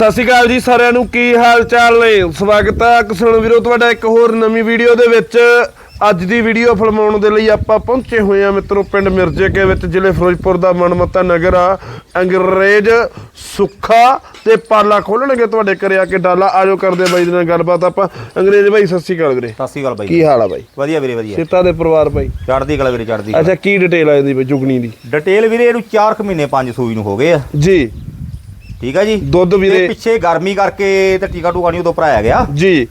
ਸਤਿ ਸ਼੍ਰੀ ਅਕਾਲ ਜੀ ਸਾਰਿਆਂ ਨੂੰ ਕੀ ਹਾਲ ਚਾਲ ਨੇ? ਸਵਾਗਤ ਹੈ ਕਿਸਾਨ ਵੀਰੋ ਤੁਹਾਡਾ ਇੱਕ ਹੋਰ ਨਵੀਂ ਵੀਡੀਓ ਦੇ ਵਿੱਚ। ਅੱਜ ਦੀ ਵੀਡੀਓ ਫਿਲਮਾਉਣ ਦੇ ਲਈ ਆਪਾਂ ਪਹੁੰਚੇ ਹੋਏ ਆ ਮਿੱਤਰੋ ਪਿੰਡ ਮਿਰਜੇਕੇ ਵਿੱਚ ਜ਼ਿਲ੍ਹੇ ਫਿਰੋਜ਼ਪੁਰ ਦਾ ਮਨਮੱਤਾ ਨਗਰ ਆ। ਅੰਗਰੇਜ਼ ਸੁੱਖਾ ਤੇ ਪਾਲਾ ਖੋਲਣਗੇ ਤੁਹਾਡੇ ਘਰੇ ਆ ਕੇ ਡਾਲਾ। ਆਜੋ ਕਰਦੇ ਬਾਈ ਦੇ ਨਾਲ ਗੱਲਬਾਤ ਆਪਾਂ। ਅੰਗਰੇਜ਼ ਬਾਈ ਸਤਿ ਸ਼੍ਰੀ ਅਕਾਲ ਵੀਰੇ। ਸਤਿ ਸ਼੍ਰੀ ਅਕਾਲ ਬਾਈ। ਕੀ ਹਾਲ ਆ ਬਾਈ? ਵਧੀਆ ਵੀਰੇ ਵਧੀਆ। ਸਿੱਤਾ ਦੇ ਪਰਿਵਾਰ ਬਾਈ। ਚੜ੍ਹਦੀ ਕਲਾ ਵੀਰੇ ਚੜ੍ਹਦੀ ਕਲਾ। ਅੱਛਾ ਕੀ ਡਿਟੇਲ ਆ ਇਹਦੀ ਬਈ ਜੁਗਨੀ ਦੀ? ਡਿਟੇਲ ਵੀਰੇ ਇਹਨੂੰ 4 ਕੁ ਮਹੀਨੇ ਪੰਜ ਸੂਈ ਨੂੰ ਹੋ ਗਏ ਆ। ਜੀ। ਠੀਕ ਆ ਜੀ? ਦੁੱਧ ਵੀਰੇ- ਪਿੱਛੇ ਗਰਮੀ ਕਰਕੇ ਤੇ ਟੀਕਾ ਟੂਕਾ ਨਹੀਂ ਉਦੋਂ ਭਰਾਇਆ ਗਿਆ। ਜੀ।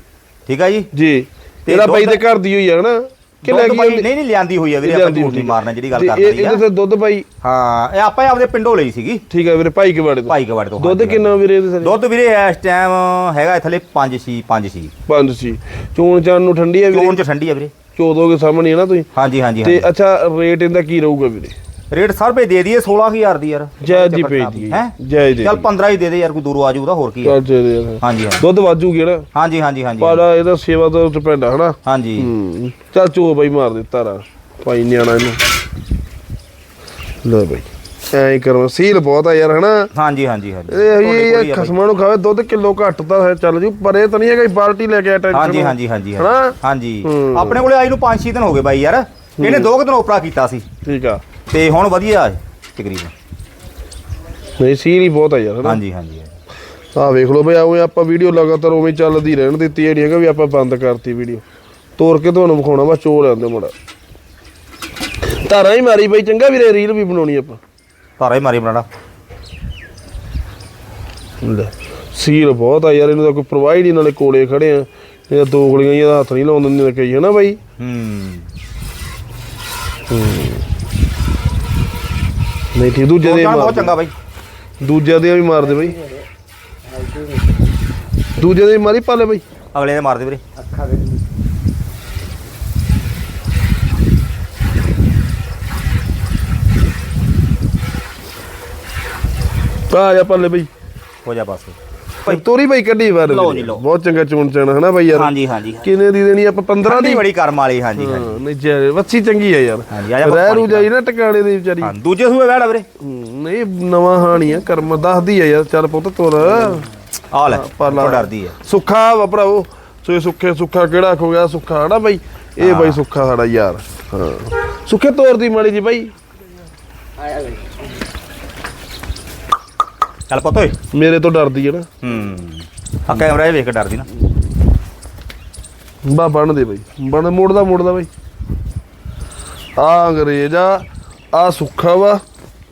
ਠੀਕ ਆ ਜੀ? ਜੀ। ਇਹਦਾ ਬਾਈ ਦੇ ਘਰ ਦੀ ਹੋਈ ਆ ਹਨਾ? ਕਿ ਲੈ ਗਈ? ਨਹੀਂ ਨਹੀਂ ਲਿਆਂਦੀ ਹੋਈ ਆ ਵੀਰੇ ਆਪਾਂ ਝੂਠ ਨਹੀਂ ਮਾਰਨਾ ਜਿਹੜੀ ਗੱਲ ਕਰ ਰਹੀ ਆ। ਇਹਦੇ ਤੇ ਦੁੱਧ ਬਾਈ ਹਾਂ ਇਹ ਆਪਾਂ ਹੀ ਆਪਦੇ ਪਿੰਡੋਂ ਲਈ ਸੀਗੀ। ਠੀਕ ਹੈ ਵੀਰੇ ਭਾਈ ਕੇ ਬਾੜੇ ਤੋਂ। ਭਾਈ ਕਵਾੜੇ ਤੋਂ ਦੁੱਧ ਕਿੰਨਾ ਵੀਰੇ ਇਹਦੇ ਸਾਰੇ ਦੁੱਧ ਵੀਰੇ ਇਸ ਟਾਈਮ ਹੈਗਾ ਇਹ ਥੱਲੇ 5 ਸੀ 5 ਸੀ ਪੰਜ ਸੀ ਚੋਣ ਚਾਨ ਨੂੰ ਠੰਡੀ ਹੈ ਚੋਣ ਵੀਰੇ ਚ ਠੰਡੀ ਆ ਵੀਰੇ। ਚੋਦੋਗੇ ਸਾਹਮਣੇ ਹੈ ਨਾ ਤੁਸੀਂ? ਹਾਂਜੀ ਹਾਂਜੀ ਤੇ ਅੱਛਾ ਰੇਟ ਇਹਦਾ ਕੀ ਰਹੂਗਾ ਵੀਰੇ? ਰੇਟ ਸਰ ਭੇ ਦੇ ਦਈਏ 16000 ਦੀ ਯਾਰ। ਜੈ ਜੀ ਭੇਜ ਦੀ ਹੈ ਜੈ ਜੀ ਚੱਲ 15 ਹੀ ਦੇ ਦੇ ਯਾਰ ਕੋਈ ਦੂਰੋਂ ਆ ਜਾਊਗਾ ਹੋਰ ਕੀ ਆ ਚੱਲ ਜੇ ਦੇ ਯਾਰ। ਹਾਂਜੀ ਹਾਂਜੀ। ਦੁੱਧ ਵਾਜੂਗੀ ਨਾ। ਹਾਂਜੀ ਹਾਂਜੀ ਹਾਂਜੀ। ਪਰ ਇਹਦਾ ਸੇਵਾ ਤੋਂ ਡਿਪੈਂਡ ਹੈ ਹਨਾ? ਹਾਂਜੀ। ਹੂੰ। ਚੱਲ ਚੋ ਬਾਈ ਮਾਰ ਦਿੱਤਾ ਰਾ ਭਾਈ ਨਿਆਣਾ ਇਹਨੂੰ। ਲੈ ਬਾਈ। ਐਂ ਹੀ ਕਰਵਾ। ਸੀਲ ਬਹੁਤ ਆ ਯਾਰ ਹਨਾ? ਹਾਂਜੀ ਹਾਂਜੀ ਹਾਂਜੀ। ਇਹ ਇਹ ਹੀ ਆ। ਖਸਮਾਂ ਨੂੰ ਖਾਵੇ ਦੁੱਧ ਕਿਲੋ ਘੱਟ ਤਾਂ ਹੈ ਚੱਲ ਜੂ। ਪਰ ਇਹ ਤਾਂ ਨਹੀਂ ਹੈਗਾ ਬਾਲਟੀ ਲੈ ਕੇ ਆ ਹਾਂਜੀ ਹਾਂਜੀ ਹਾਂਜੀ ਹਨਾ? ਹਾਂਜੀ। ਹੂੰ। ਆਪਣੇ ਕੋਲੇ ਆਈ ਨੂੰ 5-6 ਦਿਨ ਹੋ ਗਏ ਬਾਈ ਯਾਰ। ਇਹਨੇ ਦੋ ਕੁ ਦਿਨ ਉਪਰਾ ਕੀਤਾ ਸੀ। ਠੀਕ ਆ। ਤੇ ਹੁਣ ਵਧੀਆ ਹੈ ਤਕਰੀਬਨ। ਨਹੀਂ ਹੀ ਬਹੁਤ ਆ ਯਾਰ ਹਨਾ? ਹਾਂਜੀ ਹਾਂਜੀ ਆ ਵੇਖ ਲਓ ਬਈ ਆਵੇਂ ਆਪਾਂ ਵੀਡੀਓ ਲਗਾਤਾਰ ਉਵੇਂ ਚੱਲਦੀ ਰਹਿਣ ਦਿੱਤੀ ਇਹ ਨਹੀਂ ਹੈਗਾ ਵੀ ਆਪਾਂ ਬੰਦ ਕਰਤੀ ਵੀਡੀਓ। ਤੋੜ ਕੇ ਤੁਹਾਨੂੰ ਵਿਖਾਉਣਾ ਵਾ ਚੋ ਲੈਂਦੇ ਮੁੰਡਾ ਧਾਰਾਂ ਹੀ ਮਾਰੀ ਬਈ ਚੰਗਾ ਵੀਰੇ ਰੀਲ ਵੀ ਬਣਾਉਣੀ ਆਪਾਂ। ਤਾਰਾ ਹੀ ਮਾਰੀ ਬਣਾਣਾ ਲੈ। ਸੀਲ ਬਹੁਤ ਆ ਯਾਰ ਇਹਨੂੰ ਤਾਂ ਕੋਈ ਪ੍ਰੋਵਾਈਡ ਹੀ ਨਾਲੇ ਕੋਲੇ ਖੜੇ ਆ। ਇਹ ਦੋ ਗਲੀਆਂ ਹੀ ਇਹਦਾ ਹੱਥ ਨਹੀਂ ਲਾਉਣ ਦਿੰਦੇ ਕਈ ਹਨਾ ਬਾਈ। ਹੂੰ। ਨਹੀਂ ਠੀਕ ਦੂਜੇ ਦੇ ਜਾਨ ਬਹੁਤ ਮਾਰ ਚੰਗਾ ਬਾਈ। ਦੂਜੇ ਦੇ ਵੀ ਮਾਰਦੇ ਬਈ। ਦੂਜੇ ਦੇ ਵੀ ਮਾਰੀ ਪਾਲੇ ਬਈ। ਅਗਲੇ ਦੇ ਮਾਰਦੇ ਵੀਰੇ। ਆ ਜਾ ਪਾਲੇ ਬਈ। ਹੋ ਜਾ ਬਸ। ਭਾਈ। ਤੋਰੀ ਬਈ ਕੱਢੀ ਵਾਰ ਲਓ ਜੀ, ਲਓ। ਬਹੁਤ ਚੰਗਾ ਚੁਣ ਚਣ ਹਨਾ ਬਈ ਯਾਰ? ਹਾਂਜੀ ਹਾਂਜੀ ਕਿੰਨੇ ਦੀ ਦੇਣੀ ਆਪਾਂ? 15 ਦੀ? ਬੜੀ ਕਰਮ ਵਾਲੀ ਹਾਂਜੀ ਨਹੀਂ ਜੇ ਵੱਛੀ ਚੰਗੀ ਆ ਯਾਰ। ਹਾਂਜੀ, ਆ ਜਾ ਰਹਿ ਰੂ ਜਾਈ ਨਾ ਟਿਕਾਣੇ ਦੀ ਵਿਚਾਰੀ। ਹਾਂ ਦੂਜੇ ਸੂਏ ਬੈਠਾ ਵੀਰੇ। ਨਹੀਂ ਨਵਾਂ ਹਾਣੀ ਆ ਕਰਮ ਦੱਸਦੀ ਆ ਯਾਰ ਚੱਲ ਪੁੱਤ ਤੁਰ। ਆ ਲੈ। ਉਹ ਡਰਦੀ ਹੈ ਸੁੱਖਾ ਵਾ ਭਰਾਵੋ ਸੋ ਇਹ ਸੁੱਖੇ ਸੁੱਖਾ ਕਿਹੜਾ ਖੋ ਗਿਆ? ਸੁੱਖਾ ਹਨਾ ਬਾਈ ਇਹ ਬਾਈ ਸੁੱਖਾ ਸਾਡਾ ਯਾਰ। ਹਾਂ। ਸੁੱਖੇ ਤੋਰ ਦੀ ਮਾੜੀ ਜੀ ਬਾਈ ਚੱਲ ਪੁੱਤ ਓਏ। ਮੇਰੇ ਤੋਂ ਡਰਦੀ ਹੈ ਨਾ। ਹੂੰ। ਆ ਕੈਮਰਾ ਇਹ ਵੇਖ ਕੇ ਡਰਦੀ ਨਾ। ਬਾ ਬਣ ਦੇ ਬਾਈ। ਬਣ ਮੋੜਦਾ ਮੋੜਦਾ ਬਾਈ। ਆ ਅੰਗਰੇਜ਼ ਆ ਆ ਸੁੱਖਾ ਵਾ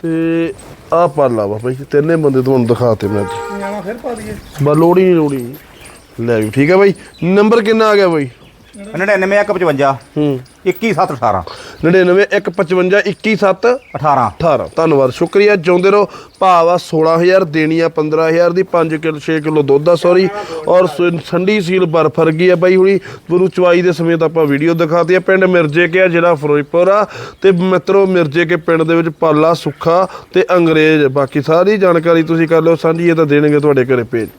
ਤੇ ਆ ਪਾਲਾ ਵਾ ਬਾਈ। ਤਿੰਨੇ ਬੰਦੇ ਤੁਹਾਨੂੰ ਦਿਖਾਤੇ ਮੈਂ। ਅੱਜ ਨਿਆਣਾ ਫਿਰ ਪਾ ਦਈਏ। ਬਾ ਲੋੜੀ ਨਹੀਂ ਲੋੜੀ ਲੈ ਵੀ ਠੀਕ ਹੈ ਬਾਈ। ਨੰਬਰ ਕਿੰਨਾ ਆ ਗਿਆ ਬਾਈ? 99155 ਹੂੰ। 21718 99 155 27 18 18 ਧੰਨਵਾਦ ਸ਼ੁਕਰੀਆ। ਜਿਉਂਦੇ ਰਹੋ। ਭਾਵ ਆ 16000 ਦੇਣੀ ਆ 15000 ਦੀ 5 ਕਿਲੋ 6 ਕਿਲੋ ਦੁੱਧ ਆ ਸੌਰੀ ਔਰ ਠੰਡੀ ਸੀਲ ਬਰਫ ਵਰਗੀ ਆ ਬਾਈ ਹੁਣੀ। ਗੁਰੂ ਚਵਾਈ ਦੇ ਸਮੇਤ ਆਪਾਂ ਵੀਡੀਓ ਦਿਖਾਤੀ ਆ। ਪਿੰਡ ਮਿਰਜੇ ਕੇ ਆ ਜਿਹੜਾ ਫਿਰੋਜ਼ਪੁਰ ਆ। ਤੇ ਮਿੱਤਰੋ ਮਿਰਜੇ ਕੇ ਪਿੰਡ ਦੇ ਵਿੱਚ ਪਾਲਾ ਸੁੱਖਾ ਤੇ ਅੰਗਰੇਜ਼। ਬਾਕੀ ਸਾਰੀ ਜਾਣਕਾਰੀ ਤੁਸੀਂ ਕਰ ਲਓ। ਸਾਂਝੀ ਇਹ ਤਾਂ ਦੇਣਗੇ ਤੁਹਾਡੇ ਘਰੇ ਭੇਜ।